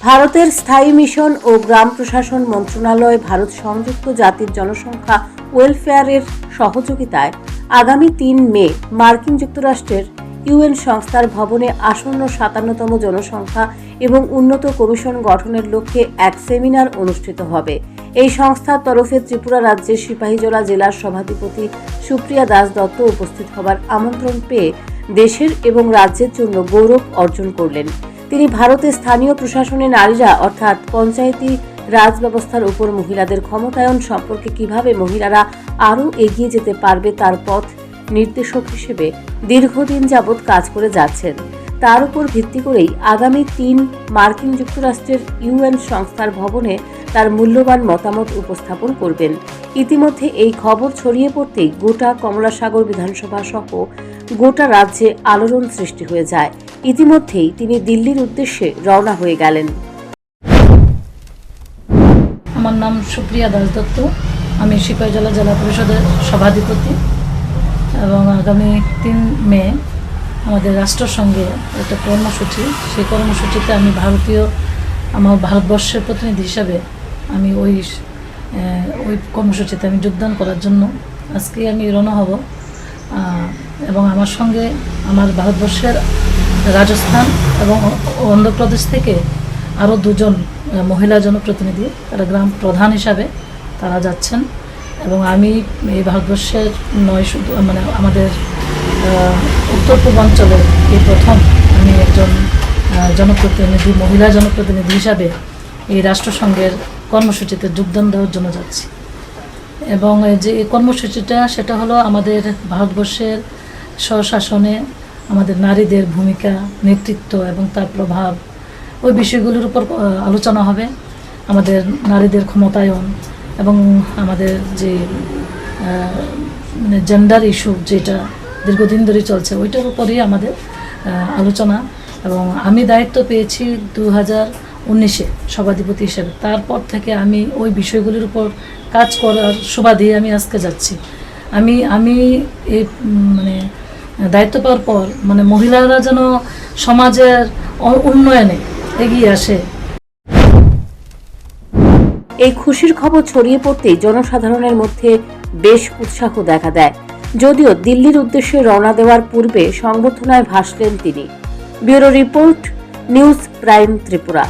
ভারতের স্থায়ী মিশন ও গ্রাম প্রশাসন মন্ত্রণালয় ভারত সংযুক্ত জাতির জনসংখ্যা ওয়েলফেয়ারের সহযোগিতায় আগামী তিন মে মার্কিন যুক্তরাষ্ট্রের ইউএন সংস্থার ভবনে আসন্ন সাতান্নতম জনসংখ্যা এবং উন্নত কমিশন গঠনের লক্ষ্যে এক সেমিনার অনুষ্ঠিত হবে। এই সংস্থার তরফে ত্রিপুরা রাজ্যের সিপাহীজলা জেলার সভাধিপতি সুপ্রিয়া দাস দত্ত উপস্থিত হবার আমন্ত্রণ পেয়ে দেশের এবং রাজ্যের জন্য গৌরব অর্জন করলেন। তিনি ভারতের স্থানীয় প্রশাসনে নারীরা, অর্থাৎ পঞ্চায়েতি রাজ ব্যবস্থার উপর মহিলাদের ক্ষমতায়ন সম্পর্কে কীভাবে মহিলারা আরও এগিয়ে যেতে পারবে তার পথ নির্দেশক হিসেবে দীর্ঘদিন যাবৎ কাজ করে যাচ্ছেন। তার উপর ভিত্তি করেই আগামী তিন মার্কিন যুক্তরাষ্ট্রের ইউএন সংস্থার ভবনে তার মূল্যবান মতামত উপস্থাপন করবেন। ইতিমধ্যে এই খবর ছড়িয়ে পড়তেই গোটা কমলাসাগর বিধানসভা সহ গোটা রাজ্যে আলোড়ন সৃষ্টি হয়ে যায়। ইতিমধ্যেই তিনি দিল্লির উদ্দেশ্যে রওনা হয়ে গেলেন। আমার নাম সুপ্রিয়া দাস দত্ত। আমি সিপাহীজলা জেলা পরিষদের সভাধিপতি এবং আগামী তিন মে আমাদের রাষ্ট্রের সঙ্গে একটা কর্মসূচি। সেই কর্মসূচিতে আমি ভারতীয়, আমার ভারতবর্ষের প্রতিনিধি হিসাবে আমি ওই ওই কর্মসূচিতে আমি যোগদান করার জন্য আজকে আমি রওনা হব। এবং আমার সঙ্গে আমার ভারতবর্ষের রাজস্থান এবং অন্ধ্রপ্রদেশ থেকে আরও দুজন মহিলা জনপ্রতিনিধি, তারা গ্রাম প্রধান হিসাবে তারা যাচ্ছেন। এবং আমি এই ভারতবর্ষের নয় শুধু মানে আমাদের উত্তর পূর্বাঞ্চলের এই প্রথম আমি একজন জনপ্রতিনিধি, মহিলা জনপ্রতিনিধি হিসাবে এই রাষ্ট্রসংঘের কর্মসূচিতে যোগদান দেওয়ার জন্য যাচ্ছি। এবং যে কর্মসূচিটা সেটা হলো আমাদের ভারতবর্ষের স্বশাসনে আমাদের নারীদের ভূমিকা নেতৃত্ব এবং তার প্রভাব ওই বিষয়গুলোর উপর আলোচনা হবে। আমাদের নারীদের ক্ষমতায়ন এবং আমাদের যে আহ, মানে জেন্ডার ইস্যু যেটা দীর্ঘদিন ধরে চলছে ওইটার উপরই আমাদের আলোচনা। এবং আমি দায়িত্ব পেয়েছি দু হাজার উনিশে সভাধিপতি হিসেবে। তারপর থেকে আমি ওই বিষয়গুলির উপর কাজ করার সুবাদে আমি আজকে যাচ্ছি। আমি আমি এই মানে দায়িত্ব পাওয়ার পর মানে মহিলারা যেন সমাজের উন্নয়নে এগিয়ে আসে। এই খুশির খবর ছড়িয়ে পড়তেই জনসাধারণের মধ্যে বেশ উৎসাহ দেখা দেয়। যদিও দিল্লির উদ্দেশ্যে রওনা দেওয়ার পূর্বে সংবর্ধনায় ভাসলেন তিনি। Bureau report, news prime Tripura.